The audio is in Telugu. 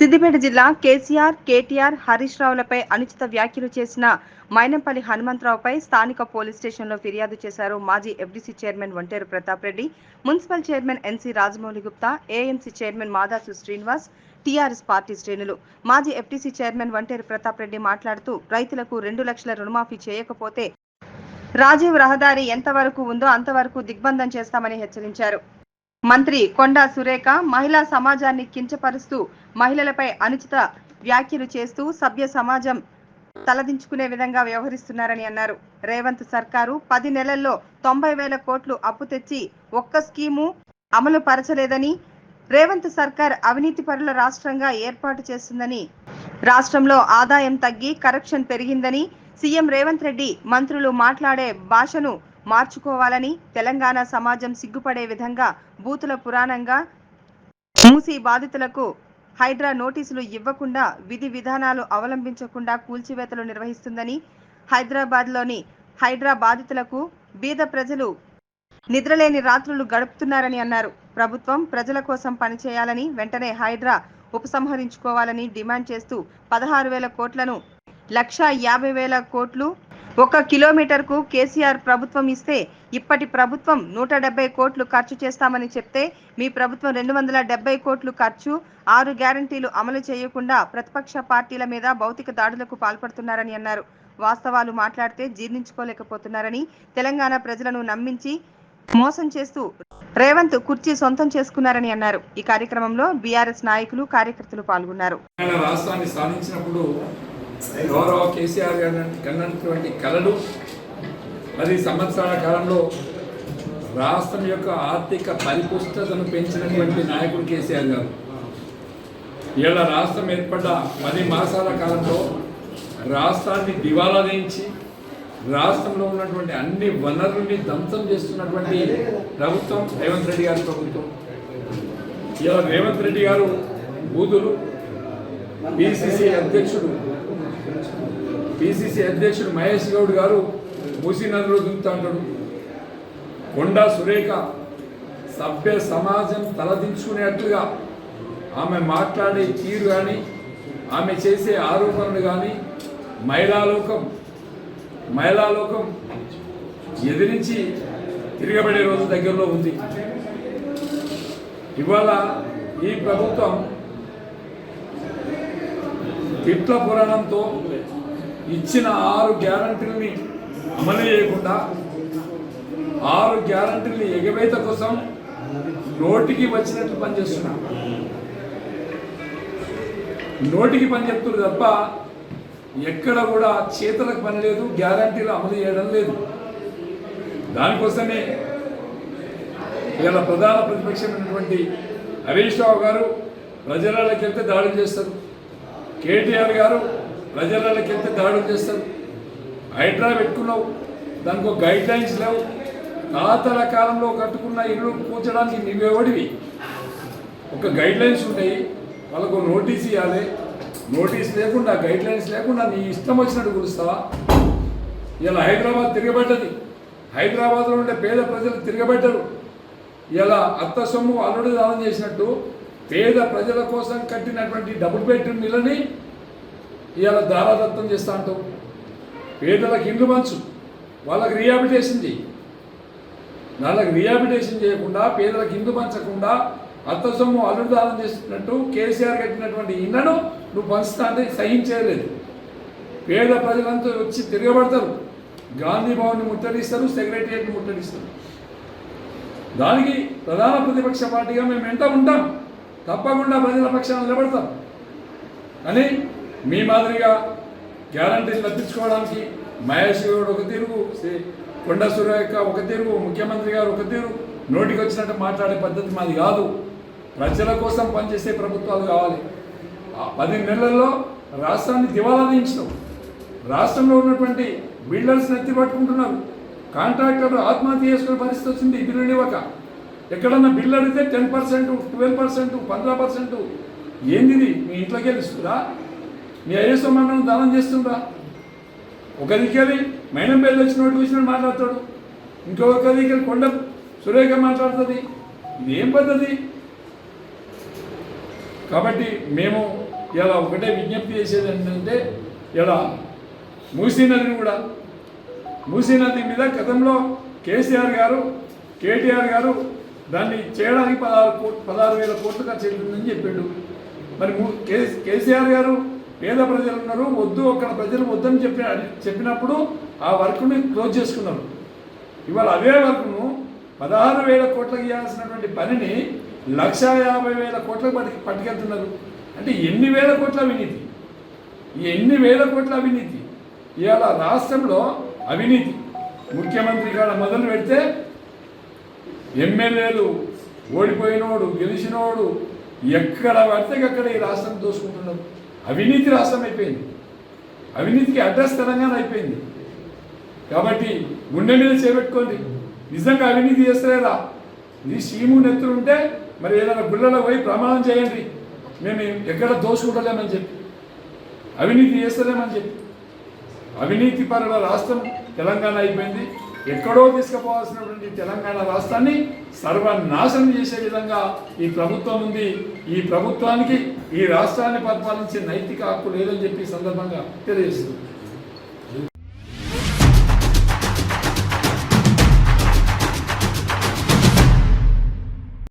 సిద్దిపేట జిల్లా కేసీఆర్ కేటీఆర్ హరీష్ రావులపై అనుచిత వ్యాఖ్యలు చేసిన మైనంపల్లి హనుమంతరావుపై స్థానిక పోలీస్ స్టేషన్లో ఫిర్యాదు చేశారు మాజీ FDC chairman Onteru Pratap Reddy municipal chairman NC Rajamouli Gupta AMC chairman Madasu Srinivas TRS party శ్రేణులు. మాజీ ఎఫ్డీసీ చైర్మన్ ఒంటేరు ప్రతాప్ రెడ్డి మాట్లాడుతూ రైతులకు రెండు లక్షల రుణమాఫీ చేయకపోతే రాజీవ్ రహదారి ఎంతవరకు ఉందో అంతవరకు దిగ్బంధం చేస్తామని హెచ్చరించారు. మంత్రి కొండా సురేఖ మహిళా సమాజాన్ని కించపరుస్తూ మహిళలపై అనుచిత వ్యాఖ్యలు చేస్తూ సభ్య సమాజం తలదించుకునే విధంగా వ్యవహరిస్తున్నారని అన్నారు. రేవంత్ సర్కారు పది నెలల్లో తొంభై వేల కోట్లు అప్పు తెచ్చి ఒక్క స్కీము అమలు పరచలేదని రేవంత్ సర్కార్ అవినీతి పరుల రాష్ట్రంగా ఏర్పాటు చేస్తుందని రాష్ట్రంలో ఆదాయం తగ్గి కరప్షన్ పెరిగిందని సీఎం రేవంత్ రెడ్డి మంత్రులు మాట్లాడే భాషను మార్చుకోవాలని తెలంగాణ సమాజం సిగ్గుపడే విధంగా బూతుల పురాణంగా మూసి బాధితులకు హైడ్రా నోటీసులు ఇవ్వకుండా విధి విధానాలు అవలంబించకుండా కూల్చివేతలు నిర్వహిస్తుందని హైదరాబాద్లోని హైడ్రా బాధితులకు బీద ప్రజలు నిద్రలేని రాత్రులు గడుపుతున్నారని అన్నారు. ప్రభుత్వం ప్రజల కోసం పనిచేయాలని వెంటనే హైడ్రా ఉపసంహరించుకోవాలని డిమాండ్ చేస్తూ పదహారు వేల కోట్లను లక్ష యాభై వేల కోట్లు ఒక కిలోమీటర్కు కేసీఆర్ ప్రభుత్వం ఇస్తే ఇప్పటి ప్రభుత్వం నూట డెబ్బై కోట్లు ఖర్చు చేస్తామని చెప్తే మీ ప్రభుత్వం రెండు వందల డెబ్బై కోట్లు ఖర్చు ఆరు గ్యారంటీలు అమలు చేయకుండా ప్రతిపక్ష పార్టీల మీద భౌతిక దాడులకు పాల్పడుతున్నారని అన్నారు. వాస్తవాలు మాట్లాడితే జీర్ణించుకోలేకపోతున్నారని తెలంగాణ ప్రజలను నమ్మించి మోసం చేస్తూ రేవంత్ కుర్చీ సొంతం చేసుకున్నారని అన్నారు. ఈ కార్యక్రమంలో బీఆర్ఎస్ నాయకులు కార్యకర్తలు పాల్గొన్నారు. రాష్ట్రాన్ని సాధించినప్పుడు గౌరవ కేసీఆర్ గారి కన్నటువంటి కళలు పది సంవత్సరాల కాలంలో రాష్ట్రం యొక్క ఆర్థిక పరిపుష్టతను పెంచినటువంటి నాయకుడు కేసీఆర్ గారు. ఇలా రాష్ట్రం ఏర్పడ్డ పది మాసాల కాలంలో రాష్ట్రాన్ని దివాలా వేయించి రాష్ట్రంలో ఉన్నటువంటి అన్ని వనరుల్ని ధ్వంసం చేస్తున్నటువంటి ప్రభుత్వం రేవంత్ రెడ్డి గారి ప్రభుత్వం. ఇలా రేవంత్ రెడ్డి గారు బూదులు బీసీసీ అధ్యక్షుడు పిసిసి అధ్యక్షుడు మహేష్ గౌడ్ గారు మూసీ నదిలో దిగుతా ఉంటాడు కొండా సురేఖ సభ్య సమాజం తలదించుకునేట్లుగా ఆమె మాట్లాడే తీరు కానీ ఆమె చేసే ఆరోపణలు కానీ మహిళాలోకం మహిళాలోకం ఎదిరించి తిరగబడే రోజు దగ్గరలో ఉంది. ఇవాళ ఈ ప్రభుత్వం తిట్ల పురాణంతో ఇచ్చిన ఆరు గ్యారంటీలని అమలు చేయకుండా ఆరు గ్యారంటీలని ఎగవేత కోసం నోటికి వచ్చినట్లు పనిచేస్తున్నా నోటికి పని చెప్తున్నారు తప్ప ఎక్కడ కూడా చేతలకు పని లేదు గ్యారంటీలు అమలు చేయడం లేదు. దానికోసమే ఇలా ప్రధాన ప్రతిపక్షమైనటువంటి హరీష్ రావు గారు ప్రజలకి వెళ్తే దాడులు చేస్తారు. కేటీఆర్ గారు ప్రజలకి ఎంత దాడులు చేస్తారు. హైడ్రా పెట్టుకున్నావు. దానికి ఒక గైడ్ లైన్స్ లేవు. తాతల కాలంలో కట్టుకున్న ఇల్లు కూర్చడానికి నువ్వెవడివి ఒక గైడ్ లైన్స్ ఉంటాయి. వాళ్ళకు నోటీస్ ఇవ్వాలి నోటీస్ లేకుండా గైడ్ లైన్స్ లేకుండా నీ ఇష్టం వచ్చినట్టు కురుస్తావా ఇలా హైదరాబాద్ తిరగబడ్డది. హైదరాబాద్లో ఉండే పేద ప్రజలు తిరగబడ్డరు. ఇలా అత్త సొమ్ము అల్లుడు దానం చేసినట్టు పేద ప్రజల కోసం కట్టినటువంటి డబుల్ బెడ్రూమ్ ఇళ్ళని ఇవాళ దారాదత్తం చేస్తా అంటావు. పేదలకు ఇండ్లు మంచు. వాళ్ళకి రిహాబిటేషన్ చేయి. వాళ్ళకి రిహాబిటేషన్ చేయకుండా పేదలకు ఇండ్లు పంచకుండా అత్త సొమ్ము అల్లుడు చేస్తున్నట్టు కేసీఆర్ కట్టినటువంటి ఇళ్ళను నువ్వు పంచుతా అంటే సహించలేదు పేద ప్రజలంతా వచ్చి తిరగబడతారు. గాంధీ భవన్ని ముట్టడిస్తారు సెక్రటరియట్ని ముట్టడిస్తారు. దానికి ప్రధాన ప్రతిపక్ష పార్టీగా మేము వెంట ఉంటాం. తప్పకుండా ప్రజల పక్షాన్ని నిలబడతాం. కానీ మీ మాదిరిగా గ్యారంటీలు తప్పించుకోవడానికి మహేష్ గౌడ్ ఒక తీరు శ్రీ కొండ సురేఖ ఒక తీరు ముఖ్యమంత్రి గారు ఒక తీరు నోటికి వచ్చినట్టు మాట్లాడే పద్ధతి మాది కాదు. ప్రజల కోసం పనిచేసే ప్రభుత్వాలు కావాలి. ఆ పది నెలల్లో రాష్ట్రాన్ని దివాలా దించడం రాష్ట్రంలో ఉన్నటువంటి బిల్డర్స్ నెత్తి పట్టుకుంటున్నారు. కాంట్రాక్టర్లు ఆత్మహత్య చేసుకునే పరిస్థితి వచ్చింది బిల్లులు ఇవ్వక. ఎక్కడన్నా బిల్లు అడిగితే టెన్ పర్సెంట్ ట్వెల్వ్ పర్సెంట్ పంద్రా పర్సెంట్ ఏంది మీ ఇంట్లోకి వెళ్ళిస్తుందా మీ ఐఎస్ఓ మండలం దానం చేస్తుందా ఒక దిక్కెళ్ళి మైనం పేర్లు వచ్చినట్టు చూసినట్టు మాట్లాడతాడు. ఇంకొక దిక్కెళ్ళి కొండ సురేఖ మాట్లాడుతుంది. ఇది ఏం పద్ధతి? కాబట్టి మేము ఇలా ఒకటే విజ్ఞప్తి చేసేది ఏంటంటే ఇలా మూసీ నదిని కూడా మూసీ నది మీద గతంలో కేసీఆర్ గారు కేటీఆర్ గారు దాన్ని చేయడానికి పదహారు కోట్ పదహారు వేల కోట్లు ఖర్చు అవుతుందని చెప్పాడు. మరి కేసీఆర్ గారు పేద ప్రజలు ఉన్నారు వద్దు అక్కడ ప్రజలు వద్దని చెప్పి చెప్పినప్పుడు ఆ వర్క్ని క్లోజ్ చేసుకున్నారు. ఇవాళ అదే వర్క్ను పదహారు వేల కోట్లకు ఇవ్వాల్సినటువంటి పనిని లక్ష యాభై వేల కోట్లకు పట్టి పట్టుకెళ్తున్నారు. అంటే ఎన్ని వేల కోట్ల అవినీతి? ఎన్ని వేల కోట్ల అవినీతి? ఇవాళ రాష్ట్రంలో అవినీతి. ముఖ్యమంత్రి కాడ మొదలు పెడితే ఎమ్మెల్యేలు ఓడిపోయినోడు గెలిచినోడు ఎక్కడ పడితే అక్కడ ఈ రాష్ట్రం దోసుకుంటున్నారు. అవినీతి రాష్ట్రం అయిపోయింది. అవినీతికి అడ్రస్ తెలంగాణ అయిపోయింది. కాబట్టి గుండె మీద చేపెట్టుకోండి. నిజంగా అవినీతి చేస్తలేదా ఈ సీము నెత్తులు ఉంటే మరి ఏదైనా గుళ్ళలో పోయి ప్రమాణం చేయండి. మేము ఎక్కడ దోసుకుంటలేమని చెప్పి. అవినీతి చేస్తలేమని చెప్పి. అవినీతి పరుల రాష్ట్రం తెలంగాణ అయిపోయింది. ఎక్కడో తీసుకుపోవాల్సినటువంటి తెలంగాణ రాష్ట్రాన్ని సర్వనాశనం చేసే విధంగా ఈ ప్రభుత్వం ఉంది. ఈ ప్రభుత్వానికి ఈ రాష్ట్రాన్ని పరిపాలించే నైతిక హక్కు లేదని చెప్పి సందర్భంగా తెలియజేస్తుంది.